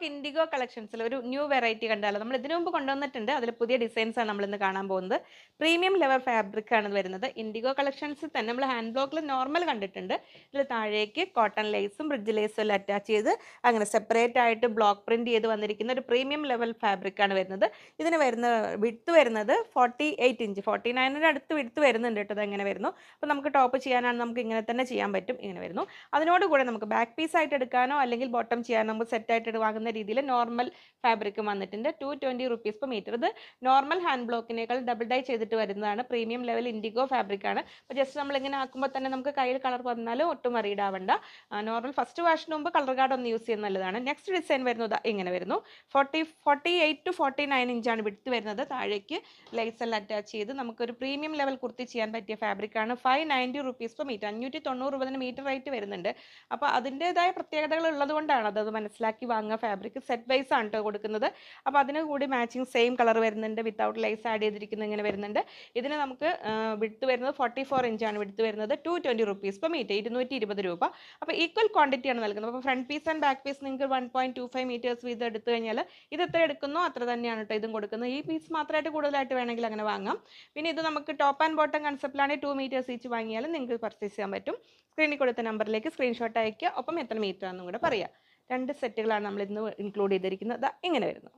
Block IndiGo കളക്ഷൻസിൽ ഒരു new variety കണ്ടാലോ? നമ്മൾ ഇതിനു മുമ്പ് കൊണ്ടുവന്നിട്ടുണ്ട്. അതിൽ പുതിയ ഡിസൈൻസ് ആണ് നമ്മൾ ഇന്ന് കാണാൻ പോകുന്നത്. പ്രീമിയം ലെവൽ ഫാബ്രിക് ആണ് വരുന്നത്. ഇൻഡിഗോ കളക്ഷൻസിൽ തന്നെ നമ്മൾ ഹാൻഡ് ബ്ലോക്കിൽ നോർമൽ കണ്ടിട്ടുണ്ട്. ഇതിൽ താഴേക്ക് കോട്ടൺ ലേസും ബ്രിഡ്ജ് ലേസും എല്ലാം അറ്റാച്ച് ചെയ്ത് അങ്ങനെ സെപ്പറേറ്റ് ആയിട്ട് ബ്ലോക്ക് പ്രിന്റ് ചെയ്ത് വന്നിരിക്കുന്ന ഒരു പ്രീമിയം ലെവൽ ഫാബ്രിക് ആണ് വരുന്നത്. ഇതിന് വരുന്ന വിടുത്ത് വരുന്നത് ഫോർട്ടി എയ്റ്റ് ഇഞ്ച് ഫോർട്ടി നയനിന്റെ അടുത്ത് വിടുത്ത് വരുന്നുണ്ട് കേട്ടോ. ഇങ്ങനെ വരുന്നു? അപ്പോൾ നമുക്ക് ടോപ്പ് ചെയ്യാനാണ് നമുക്ക് ഇങ്ങനെ തന്നെ ചെയ്യാൻ പറ്റും. ഇങ്ങനെ വരുന്നു. അതിനോട് കൂടെ നമുക്ക് ബാക്ക് പീസ് ആയിട്ട് എടുക്കാനോ അല്ലെങ്കിൽ ബോട്ടം ചെയ്യാനോ നമുക്ക് സെറ്റ് ആയിട്ട് രീതിയിൽ നോർമൽ ഫാബ്രിക്കും വന്നിട്ടുണ്ട്. Two twenty rupees per metre ഇത് നോർമൽ ഹാൻഡ് ബ്ലോക്കിനേക്കാൾ ഡബിൾ ഡൈ ചെയ്തിട്ട് വരുന്നതാണ്. പ്രീമിയം ലെവൽ ഇൻഡിഗോ ഫാബ്രിക് ആണ്. അപ്പോൾ ജസ്റ്റ് നമ്മൾ ഇങ്ങനെ ആക്കുമ്പോൾ തന്നെ നമുക്ക് കയ്യിൽ കളർ വന്നാലും ഒട്ടും അറിയിടാവണ്ട നോർമൽ ഫസ്റ്റ് വാഷിന് മുമ്പ് കളർ കാർഡ് ഒന്ന് യൂസ് ചെയ്യുന്ന നല്ലതാണ്. നെക്സ്റ്റ് ഡിസൈൻ വരുന്നത് ഇങ്ങനെ വരുന്നു. Forty forty eight to forty nine ഇഞ്ചാണ് വിടുത്ത് വരുന്നത്. താഴേക്ക് ലൈസ് എല്ലാം അറ്റാച്ച് ചെയ്ത് നമുക്കൊരു പ്രീമിയം ലെവൽ കുർത്തി ചെയ്യാൻ പറ്റിയ ഫാബ്രിക് ആണ്. Five ninety rupees per metre അഞ്ഞൂറ്റി തൊണ്ണൂറ് രൂപത്തിന് മീറ്റർ റേറ്റ് വരുന്നുണ്ട്. അപ്പോൾ അതിന്റെതായ പ്രത്യേകതകൾ ഉള്ളത് കൊണ്ടാണ് അത് മനസ്സിലാക്കി വാങ്ങുക ഫാബ്രിക് സെറ്റ് വൈസ് ആണ് കേട്ടോ കൊടുക്കുന്നത്. അപ്പോൾ അതിന് കൂടി മാച്ചിങ് സെയിം കളർ വരുന്നുണ്ട്. വിത്തൗട്ട് ലൈസ് ആഡ് ചെയ്തിരിക്കുന്നത് ഇങ്ങനെ വരുന്നുണ്ട്. ഇതിന് നമുക്ക് വിടുത്ത് വരുന്നത് ഫോർട്ടി ഫോർ ഇഞ്ചാണ് വിടുത്ത് വരുന്നത് two twenty rupees per metre ഇരുന്നൂറ്റി ഇരുപത് രൂപ അപ്പോൾ ഈക്വൽ ക്വാണ്ടിറ്റിയാണ് നൽകുന്നത്. അപ്പോൾ front piece and back piece നിങ്ങൾക്ക് one point two five metres വീതം എടുത്തു കഴിഞ്ഞാൽ ഇത് എത്ര എടുക്കുന്നോ അത്ര തന്നെയാണ് കേട്ടോ ഇതും കൊടുക്കുന്നത്. ഈ പീസ് മാത്രമായിട്ട് കൂടുതലായിട്ട് വേണമെങ്കിൽ അങ്ങനെ വാങ്ങാം. പിന്നെ ഇത് നമുക്ക് ടോപ്പ് ആൻഡ് ബോട്ടം കൺസെപ്റ്റിലാണെങ്കിൽ ടു മീറ്റേഴ്സ് ഈച്ച് വാങ്ങിയാലും നിങ്ങൾക്ക് പർച്ചേസ് ചെയ്യാൻ പറ്റും. സ്ക്രീനിൽ കൊടുത്ത നമ്പറിലേക്ക് സ്ക്രീൻഷോട്ട് അയക്കുക ഒപ്പം എത്ര മീറ്റർ ആണെന്നും കൂടെ പറയാം. രണ്ട് സെറ്റുകളാണ് നമ്മൾ ഇന്ന് ഇൻക്ലൂഡ് ചെയ്തിരിക്കുന്നത്. ഇങ്ങനെ വരുന്നു.